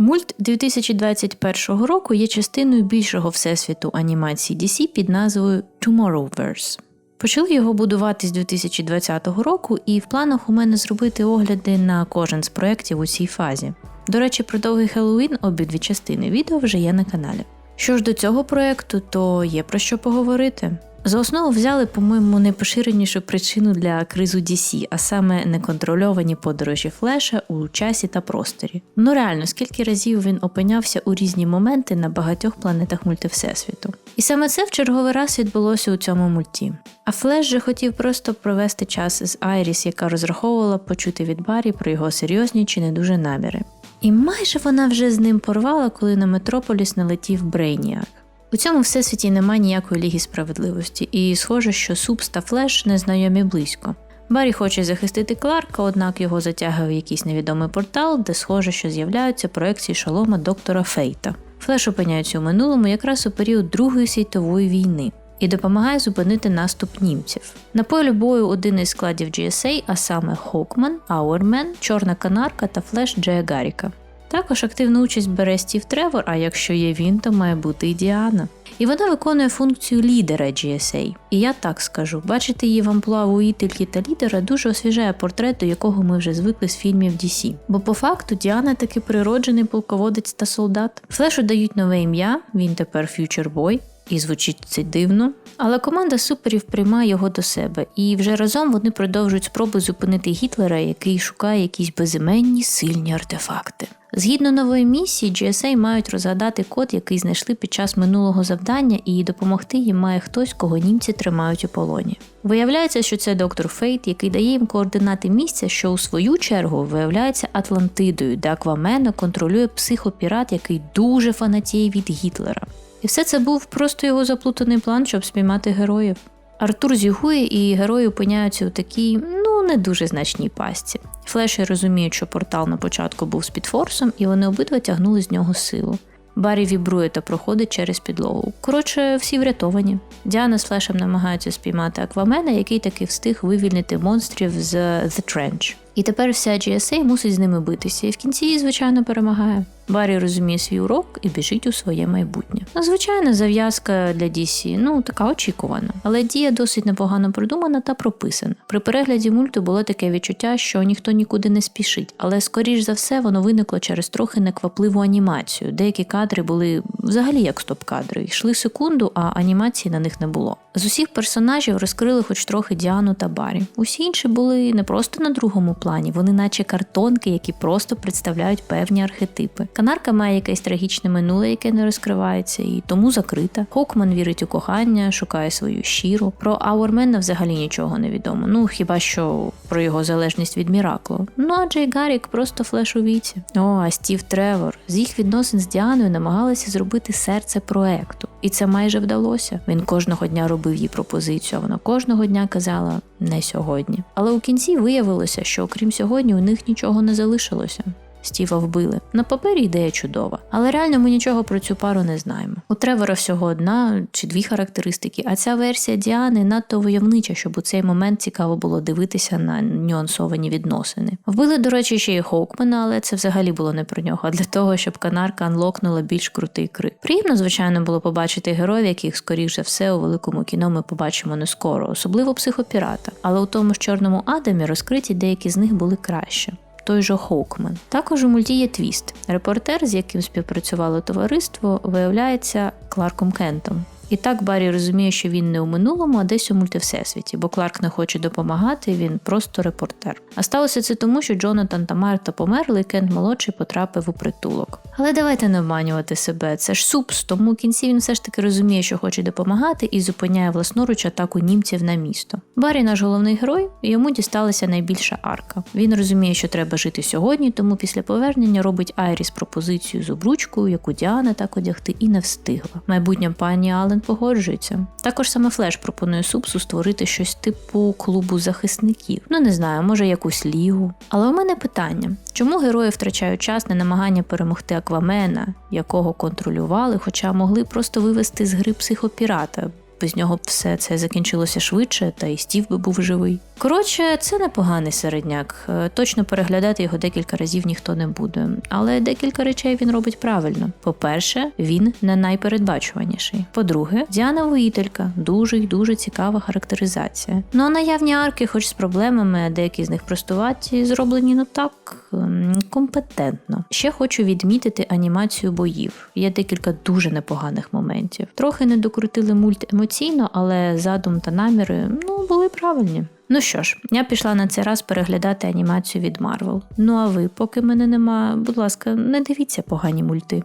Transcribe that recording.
Мульт 2021 року є частиною більшого всесвіту анімації DC під назвою Tomorrowverse. Почали його будувати з 2020 року, і в планах у мене зробити огляди на кожен з проєктів у цій фазі. До речі, про довгий Хеллоуін обидві частини відео вже є на каналі. Що ж до цього проєкту, то є про що поговорити. За основу взяли, по-моєму, найпоширенішу причину для кризу DC, а саме неконтрольовані подорожі Флеша у часі та просторі. Ну реально, скільки разів він опинявся у різні моменти на багатьох планетах мультивсесвіту. І саме це в черговий раз відбулося у цьому мульті. А Флеш же хотів просто провести час з Айріс, яка розраховувала почути від Барі про його серйозні чи не дуже наміри. І майже вона вже з ним порвала, коли на Метрополіс налетів Брейніак. У цьому всесвіті немає ніякої ліги справедливості, і схоже, що Супс та Флеш не знайомі близько. Баррі хоче захистити Кларка, однак його затягує в якийсь невідомий портал, де схоже, що з'являються проекції шолома доктора Фейта. Флеш опиняється у минулому якраз у період Другої світової війни і допомагає зупинити наступ німців. На полі бою один із складів GSA, а саме Хокман, Ауермен, Чорна Канарка та Флеш Джея Гарріка. Також активну участь бере Стів Тревор, а якщо є він, то має бути і Діана. І вона виконує функцію лідера GSA. І я так скажу, бачити її в амплуа воїтельки та лідера дуже освіжає портрет, до якого ми вже звикли з фільмів DC. Бо по факту Діана таки природжений полководець та солдат. Флешу дають нове ім'я, він тепер Boy. І звучить це дивно, але команда суперів приймає його до себе, і вже разом вони продовжують спроби зупинити Гітлера, який шукає якісь безіменні сильні артефакти. Згідно нової місії, GSA мають розгадати код, який знайшли під час минулого завдання, і допомогти їм має хтось, кого німці тримають у полоні. Виявляється, що це доктор Фейт, який дає їм координати місця, що у свою чергу виявляється Атлантидою, де Аквамена контролює психопірат, який дуже фанатіє від Гітлера. І все це був просто його заплутаний план, щоб спіймати героїв. Артур зюгує, і герої опиняються у такій, ну не дуже значній пастці. Флеші розуміють, що портал на початку був з підфорсом, і вони обидва тягнули з нього силу. Барі вібрує та проходить через підлогу. Коротше, всі врятовані. Діана з флешем намагаються спіймати Аквамена, який таки встиг вивільнити монстрів з The Trench. І тепер вся GSA мусить з ними битися, і в кінці звичайно, перемагає. Баррі розуміє свій урок і біжить у своє майбутнє. Ну, звичайна зав'язка для DC, ну така очікувана. Але дія досить непогано продумана та прописана. При перегляді мульту було таке відчуття, що ніхто нікуди не спішить, але скоріш за все воно виникло через трохи неквапливу анімацію. Деякі кадри були взагалі як стоп-кадри, йшли секунду, а анімації на них не було. З усіх персонажів розкрили хоч трохи Діану та Барі. Усі інші були не просто на другому плані, вони наче картонки, які просто представляють певні архетипи. Канарка має якесь трагічне минуле, яке не розкривається, і тому закрита. Хокман вірить у кохання, шукає свою щиру. Про Ауермена взагалі нічого не відомо. Ну хіба що про його залежність від Міраклу. Ну а Джей Гаррік просто флеш у віці. О, а Стів Тревор з їх відносин з Діаною намагалися зробити серце проекту, і це майже вдалося. Він кожного дня робив їй пропозицію. а Вона кожного дня казала не сьогодні. Але у кінці виявилося, що окрім сьогодні у них нічого не залишилося. Стіва вбили. На папері ідея чудова, але реально ми нічого про цю пару не знаємо. У Тревора всього одна чи дві характеристики, а ця версія Діани надто войовнича, щоб у цей момент цікаво було дивитися на нюансовані відносини. Вбили, до речі, ще й Хоукмена, але це взагалі було не про нього, а для того, щоб канарка анлокнула більш крутий крик. Приємно, звичайно, було побачити героїв, яких, скоріш за все, у великому кіно ми побачимо не скоро, особливо психопірата. Але у тому ж чорному Адамі розкриті деякі з них були краще той же Хоукман. Також у мульті є твіст. Репортер, з яким співпрацювало товариство, виявляється Кларком Кентом. І так Баррі розуміє, що він не у минулому, а десь у мультивсесвіті, бо Кларк не хоче допомагати, він просто репортер. А сталося це тому, що Джонатан та Марта померли, і Кент молодший потрапив у притулок. Але давайте не обманювати себе. Це ж супс, тому в кінці він все ж таки розуміє, що хоче допомагати, і зупиняє власноруч атаку німців на місто. Баррі наш головний герой, і йому дісталася найбільша арка. Він розуміє, що треба жити сьогодні, тому після повернення робить Айріс пропозицію з обручкою, яку Діана так одягти і не встигла. Майбутня пані Погоджується. Також саме Флеш пропонує Супсу створити щось типу клубу захисників. Ну не знаю, може якусь лігу. Але у мене питання: чому герої втрачають час на намагання перемогти Аквамена, якого контролювали, хоча могли просто вивести з гри психопірата? без нього все це закінчилося швидше, та і стів би був живий. Коротше, це непоганий середняк. Е, Точно переглядати його декілька разів ніхто не буде. Але декілька речей він робить правильно. По-перше, він не найпередбачуваніший. По-друге, Діана воїтелька, дуже й дуже цікава характеризація. Ну а наявні арки, хоч з проблемами, деякі з них простуваті, зроблені ну так ем, компетентно. Ще хочу відмітити анімацію боїв. Є декілька дуже непоганих моментів. Трохи не докрутили мульт емоційно, але задум та наміри ну були правильні. Ну що ж, я пішла на цей раз переглядати анімацію від Марвел. Ну а ви, поки мене нема, будь ласка, не дивіться погані мульти.